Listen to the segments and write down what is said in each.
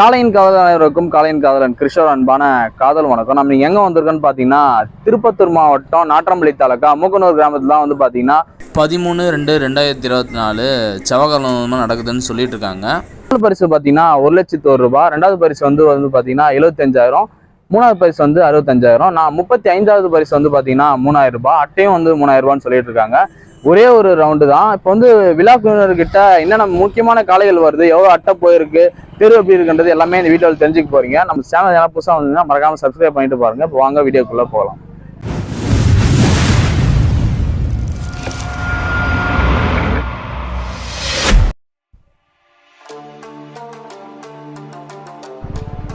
காலையின் காதல் அனைவருக்கும் காலையின் காதலன் கிருஷ்ணர் அன்பான காதல் வணக்கம். நம்ம எங்க வந்திருக்கோன்னு பாத்தீங்கன்னா திருப்பத்தூர் மாவட்டம் நாற்றம்பள்ளி தாலுக்கா மூக்கனூர் கிராமத்துல தான் வந்து பாத்தீங்கன்னா பதிமூணு ரெண்டு ரெண்டாயிரத்தி இருபத்தி நாலு செவ்வாய்க்கிழமை நடக்குதுன்னு சொல்லிட்டு இருக்காங்க. முதல் பரிசு பாத்தீங்கன்னா ஒரு லட்சத்து ஒரு ரூபாய். ரெண்டாவது பரிசு வந்து வந்து பாத்தீங்கன்னா எழுபத்தஞ்சாயிரம் மூணாவது பரிசு வந்து அறுபத்தஞ்சாயிரம். நான் முப்பத்தி ஐந்தாவது பரிசு வந்து பார்த்தீங்கன்னா மூணாயிரம் ரூபாய் அட்டையும் வந்து மூணாயிரம் ரூபான்னு சொல்லிட்டு இருக்காங்க ஒரே ஒரு ரவுண்டு தான். இப்போ வந்து விழா குழுவினர்கிட்ட என்னென்ன முக்கியமான காளைகள் வருது? எவ்வளோ அட்டை போயிருக்கு? தெரு எப்படி இருக்குன்றது எல்லாமே இந்த வீடியோவில் தெரிஞ்சுக்க போறீங்க. நம்ம சேனல் எல்லாம் புதுசாக வந்தீங்கன்னா மறக்காம சப்ஸ்கிரைப் பண்ணிட்டு பாருங்க. இப்போ வாங்க வீடியோக்குள்ளே போகலாம்.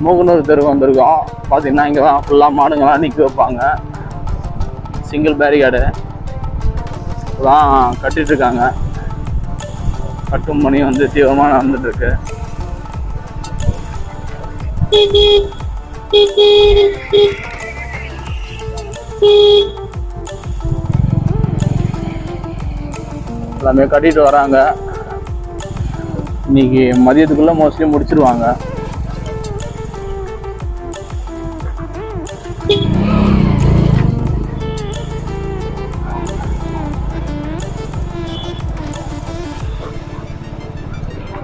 மூகனூர் தெரு வந்திருக்கோம். பார்த்தீங்கன்னா இங்கே தான் ஃபுல்லாக மாடுங்கள்லாம் நிற்க வைப்பாங்க. சிங்கிள் பேரிகார்டு தான் கட்டிட்டு இருக்காங்க கட்டும் பணி வந்து தீவிரமாக நடந்துட்டுருக்கு. எல்லாமே கட்டிட்டு வராங்க. இன்னைக்கு மதியத்துக்குள்ள மோஸ்ட்லி முடிச்சிருவாங்க.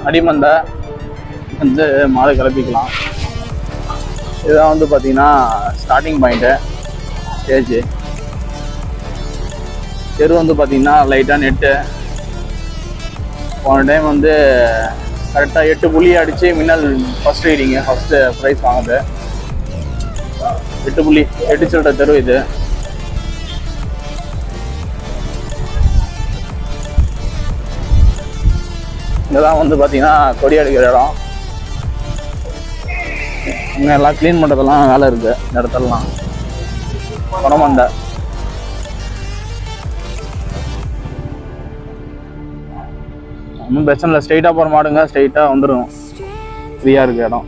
அடிமந்தை வந்து மாடு கிளப்பிக்கலாம் இதுதான் வந்து பார்த்தீங்கன்னா ஸ்டார்டிங் பாயிண்ட்டு ஸ்டேஜ் தெரு வந்து பார்த்தீங்கன்னா லைட்டாக நெட்டு போன டைம் வந்து கரெக்டாக எட்டு புள்ளி அடித்து மின்னல் ஃபஸ்ட் ரீடிங்கு ஃபஸ்ட்டு ப்ரைஸ் வாங்குது எட்டு புள்ளி எட்டு சில்லற தெரு இது. இங்கதான் வந்து பார்த்தீங்கன்னா கொடி அடிக்கிற இடம். இங்கே எல்லாம் க்ளீன் பண்ணுறதெல்லாம் வேலை இருக்கு. இந்த இடத்துலலாம். குணமண்டை ஒன்றும் பிரச்சனை இல்லை. ஸ்ட்ரைட்டாக போகிற மாடுங்க. ஸ்ட்ரைட்டாக வந்துடும் ஃப்ரீயாக இருக்குது இடம்.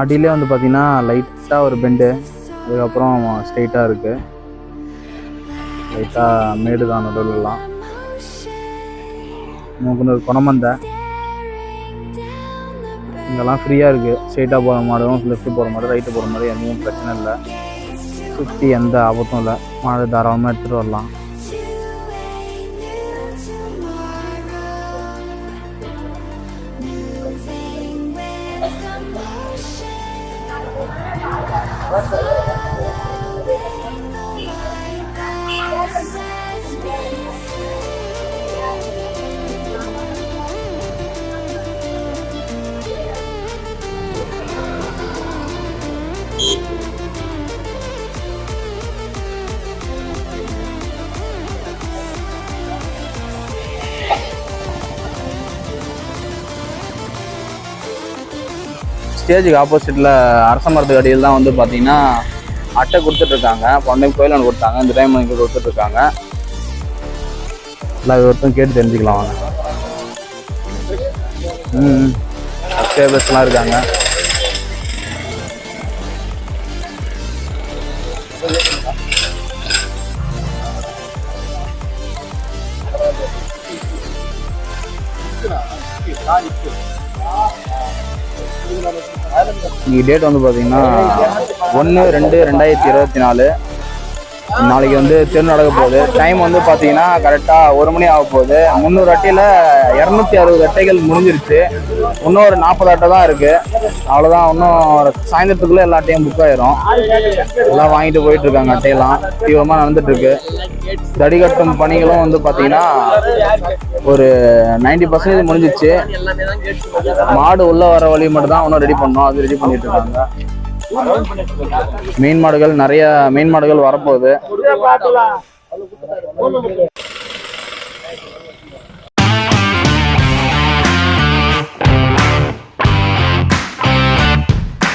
அடியிலே வந்து பார்த்தீங்கன்னா லைட்டாக ஒரு பெண்டு அதுக்கப்புறம் ஸ்ட்ரெயிட்டாக இருக்குது லைட்டாக மேடு தான் நடுவில்லாம். ஒரு குணமந்த இங்கெல்லாம் ஃப்ரீயாக இருக்குது ஸ்ட்ரெயிட்டாக போகிற மாடும் லெஃப்ட்டு போகிற மாதிரி ரைட்டு போகிற மாதிரி எதுவும் பிரச்சனை இல்லை. சுற்றி எந்த ஆபத்தும் இல்லை. மாடு தாராளமாக எடுத்துகிட்டு வரலாம். ஸ்டேஜுக்கு ஆப்போசிட்டில் அரச மரத்துக்கு அடியில் தான் வந்து பார்த்தீங்கன்னா அட்டை கொடுத்துட்ருக்காங்க. போன கோயில் ஒன்று கொடுத்தாங்க. இந்த டைம் இங்கே கொடுத்துட்ருக்காங்க. எல்லா விவரத்தையும் கேட்டு தெரிஞ்சுக்கலாம் வாங்க. ம் சப்ஸ்கிரைபர்ஸ்லாம் இருக்காங்க. இன்னைக்கு டேட் வந்து பார்த்தீங்கன்னா ஒன்று ரெண்டு ரெண்டாயிரத்தி இருபத்தி நாலு. நாளைக்கு வந்து தெரு நடக்க போகுது. டைம் வந்து பார்த்தீங்கன்னா கரெக்டாக ஒரு மணி ஆக போகுது. முந்நூறு அட்டையில் இரநூத்தி அறுபது அட்டைகள் முடிஞ்சிருச்சு. இன்னும் ஒரு நாற்பது அட்டை தான் இருக்குது அவ்வளோதான் இன்னும் சாயந்தரத்துக்குள்ளே எல்லா அட்டையும் புக் ஆயிரும். எல்லாம் வாங்கிட்டு போயிட்டுருக்காங்க அட்டையெல்லாம். தீவிரமாக நடந்துட்டுருக்கு தடி கட்டும் பணிகளும் வந்து பார்த்தீங்கன்னா ஒரு நைன்டி பர்சன்டேஜ் முடிஞ்சிச்சு. மாடு உள்ளே வர வழி மட்டும் தான் இன்னும் ரெடி பண்ணோம் அது ரெடி பண்ணிட்டு இருக்காங்க. மீன் மாடுகள் நிறைய மீன் மாடுகள் வரப்போகுது.